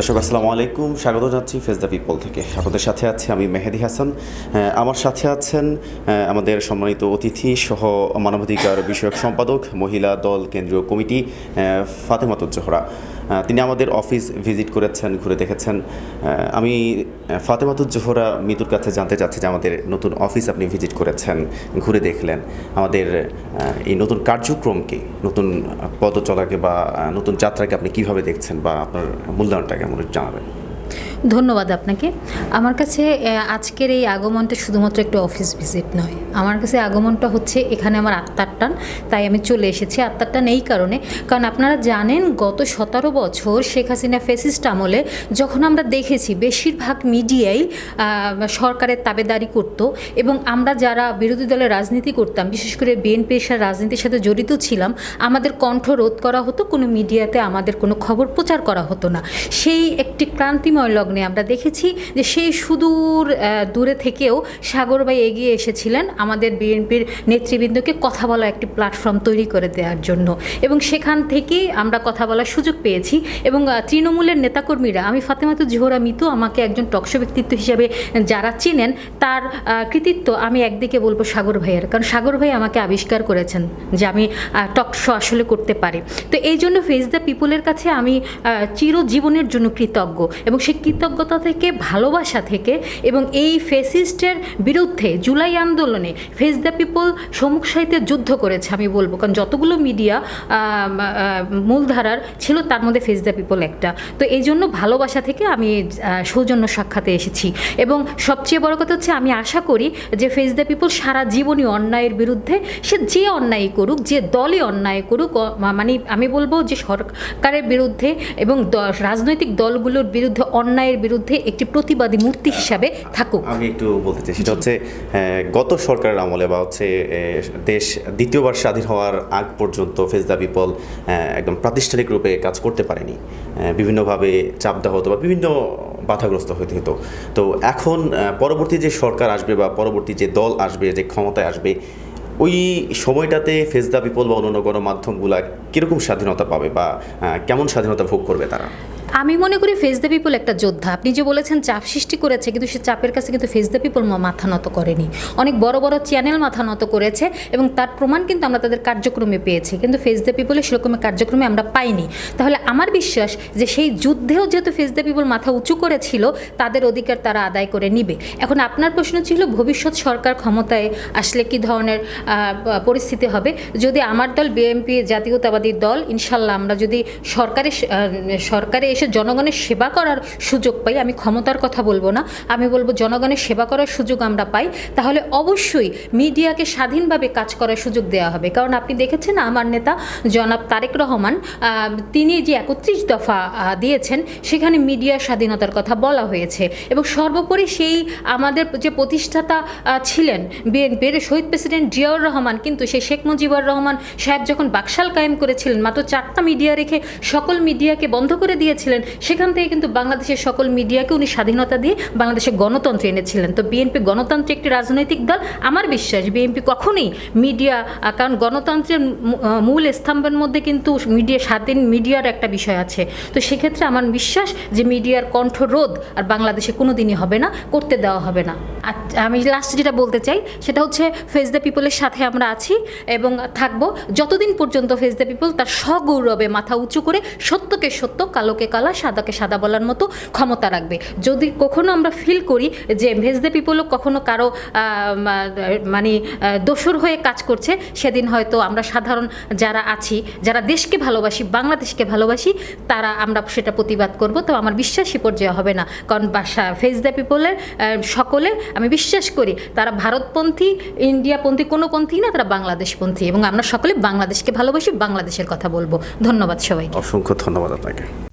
দর্শক আসসালামু আলাইকুম। স্বাগত জানাচ্ছি ফেস দ্য পিপল থেকে। আপনাদের সাথে আছি আমি মেহেদি হাসান। আমার সাথে আছেন আমাদের সম্মানিত অতিথি সহ মানবাধিকার বিষয়ক সম্পাদক মহিলা দল কেন্দ্রীয় কমিটি আহ, ফাতেমাতুজ জোহরা আহ, তিনি আমাদের অফিস ভিজিট করেছেন, ঘুরে দেখেছেন। আমি ফাতেমাতুজ জোহরা মিতুর কাছে জানতে চাচ্ছি যে আমাদের নতুন অফিস আপনি ভিজিট করেছেন, ঘুরে দেখলেন। আমাদের এই নতুন কার্যক্রমকে, নতুন পদচলাকে বা নতুন যাত্রাকে আপনি কীভাবে দেখছেন বা আপনার মূল্যায়নটা কেমন জানাবেন। ধন্যবাদ আপনাকে। আমার কাছে আজকের এই আগমনটা শুধুমাত্র একটু অফিস ভিজিট নয়। আমার কাছে আগমনটা হচ্ছে এখানে আমার আত্মার টান, তাই আমি চলে এসেছি আত্মার টান এই কারণে। কারণ আপনারা জানেন, গত সতেরো বছর শেখ হাসিনা ফেসিস্ট আমলে যখন আমরা দেখেছি, বেশিরভাগ মিডিয়াই সরকারের তাবেদারি করত এবং আমরা যারা বিরোধী দলের রাজনীতি করতাম, বিশেষ করে বিএনপির সাথে, রাজনীতির সাথে জড়িত ছিলাম, আমাদের কণ্ঠ রোধ করা হতো, কোনো মিডিয়াতে আমাদের কোনো খবর প্রচার করা হতো না। সেই একটি ক্রান্তিময় লগ্নে আমরা দেখেছি যে সেই সুদূর দূরে থেকেও সাগর ভাই এগিয়ে এসেছিলেন আমাদের বিএনপির নেতৃবৃন্দকে কথা বলা একটি প্ল্যাটফর্ম তৈরি করে দেওয়ার জন্য। এবং সেখান থেকেই আমরা কথা বলার সুযোগ পেয়েছি। এবং তৃণমূলের নেতাকর্মীরা, আমি ফাতেমাতু জোহরা মিতু আমাকে একজন টকশো ব্যক্তিত্ব হিসাবে যারা চিনেন, তার কৃতিত্ব আমি একদিকে বলব সাগর ভাইয়ের। কারণ সাগর ভাই আমাকে আবিষ্কার করেছেন যে আমি টক শো আসলে করতে পারি। তো এই জন্য ফেস দ্য পিপলের কাছে আমি চিরজীবনের জন্য কৃতজ্ঞ। এবং সেই কৃতজ্ঞতা থেকে, ভালোবাসা থেকে এবং এই ফেসিস্টের বিরুদ্ধে জুলাই আন্দোলনে ফেস দ্য পিপল সম্মুখ সাহিত্যে যুদ্ধ করেছে, আমি বলব। কারণ যতগুলো মিডিয়া মূলধারার ছিল তার মধ্যে ফেস দ্য পিপল একটা। তো এই জন্য ভালোবাসা থেকে আমি সৌজন্য সাক্ষাতে এসেছি। এবং সবচেয়ে বড় কথা হচ্ছে, আমি আশা করি যে ফেস দ্য পিপল সারা জীবনই অন্যায়ের বিরুদ্ধে, সে যে অন্যায় করুক, যে দলই অন্যায় করুক মানে আমি বলব যে সরকারের বিরুদ্ধে এবং রাজনৈতিক দলগুলোর বিরুদ্ধে অন্যায়ের বিরুদ্ধে একটি প্রতিবাদী মূর্তি হিসাবে থাকুক। আমি একটু বলতে চাই, সেটা হচ্ছে গত সরকারের আমলে বা হচ্ছে দেশ দ্বিতীয়বার স্বাধীন হওয়ার আগ পর্যন্ত ফেস দ্য পিপল একদম প্রাতিষ্ঠানিক রূপে কাজ করতে পারেনি। বিভিন্নভাবে চাপ দেওয়া হতো বা বিভিন্ন বাধাগ্রস্ত হতে হতো। তো এখন পরবর্তী যে সরকার আসবে বা পরবর্তী যে দল আসবে, যে ক্ষমতায় আসবে, ওই সময়টাতে ফেস দ্য পিপল বা অন্যান্য গণমাধ্যমগুলা কীরকম স্বাধীনতা পাবে বা কেমন স্বাধীনতা ভোগ করবে তারা? আমি মনে করি ফেস দ্য পিপল একটা যোদ্ধা। আপনি যে বলেছেন চাপ সৃষ্টি করেছে, কিন্তু সে চাপের কাছে কিন্তু ফেস দ্য পিপল মাথা নত করেনি। অনেক বড় বড় চ্যানেল মাথা নত করেছে এবং তার প্রমাণ কিন্তু আমরা তাদের কার্যক্রমে পেয়েছি। কিন্তু ফেস দ্য পিপলের সেরকম কার্যক্রমে আমরা পাইনি। তাহলে আমার বিশ্বাস যে সেই যুদ্ধেও যেহেতু ফেস দ্য পিপল মাথা উঁচু করেছিল, তাদের অধিকার তারা আদায় করে নিবে। এখন আপনার প্রশ্ন ছিল, ভবিষ্যৎ সরকার ক্ষমতায় আসলে কি ধরনের পরিস্থিতি হবে? যদি আমার দল বিএনপি জাতীয়তাবাদী দল, ইনশাল্লাহ আমরা যদি সরকারের সরকারে এসে জনগণের সেবা করার সুযোগ পাই, আমি ক্ষমতার কথা বলব না। আমি বলব জনগণের সেবা করার সুযোগ আমরা পাই, তাহলে অবশ্যই মিডিয়াকে স্বাধীনভাবে কাজ করার সুযোগ দেওয়া হবে। কারণ আপনি দেখেছেন আমার নেতা জনাব তারেক রহমান তিনি যে একত্রিশ দফা দিয়েছেন, সেখানে মিডিয়ার স্বাধীনতার কথা বলা হয়েছে। এবং সর্বোপরি সেই আমাদের যে প্রতিষ্ঠাতা ছিলেন বিএনপির শহীদ প্রেসিডেন্ট জিয়াউর রহমান, কিন্তু সেই শেখ মুজিবুর রহমান সাহেব যখন বাকশাল কায়েম করেছিলেন, মাত্র চারটা মিডিয়া রেখে সকল মিডিয়াকে বন্ধ করে দিয়েছিলেন সেখান থেকে কিন্তু বাংলাদেশের সকল মিডিয়াকে উনি স্বাধীনতা দিয়ে বাংলাদেশে গণতন্ত্র এনেছিলেন। তো বিএনপি গণতন্ত্র একটি রাজনৈতিক দল, আমার বিশ্বাস বিএনপি কখনোই মিডিয়া কারণ গণতন্ত্রের মূল স্তম্ভের মধ্যে কিন্তু মিডিয়া, স্বাধীন মিডিয়ার একটা বিষয় আছে। তো সেক্ষেত্রে আমার বিশ্বাস যে মিডিয়ার কণ্ঠরোধ আর বাংলাদেশে কোনো দিনই হবে না, করতে দেওয়া হবে না। আমি লাস্ট যেটা বলতে চাই, সেটা হচ্ছে ফেস দ্য পিপলের সাথে আমরা আছি এবং থাকব। যতদিন পর্যন্ত ফেস দ্য পিপল তার সগৌরবে মাথা উঁচু করে সত্যকে সত্য, কালোকে কালা সাদাকে সাদা বলার মতো ক্ষমতা রাখবে। যদি কখনো আমরা ফিল করি যে ভেজ দ্য পিপলও কখনো কারও মানে দোসর হয়ে কাজ করছে, সেদিন হয়তো আমরা সাধারণ যারা আছি, যারা দেশকে ভালোবাসি, বাংলাদেশকে ভালোবাসি, তারা আমরা সেটা প্রতিবাদ করব। তো আমার বিশ্বাস সে পর্যায়ে হবে না। কারণ বাসা ফেস দ্য পিপলের সকলে আমি বিশ্বাস করি, তারা ভারতপন্থী, ইন্ডিয়াপন্থী, কোনো পন্থী না, তারা বাংলাদেশপন্থী। এবং আমরা সকলে বাংলাদেশকে ভালোবাসি, বাংলাদেশের কথা বলব। ধন্যবাদ সবাইকে। অসংখ্য ধন্যবাদ আপনাকে।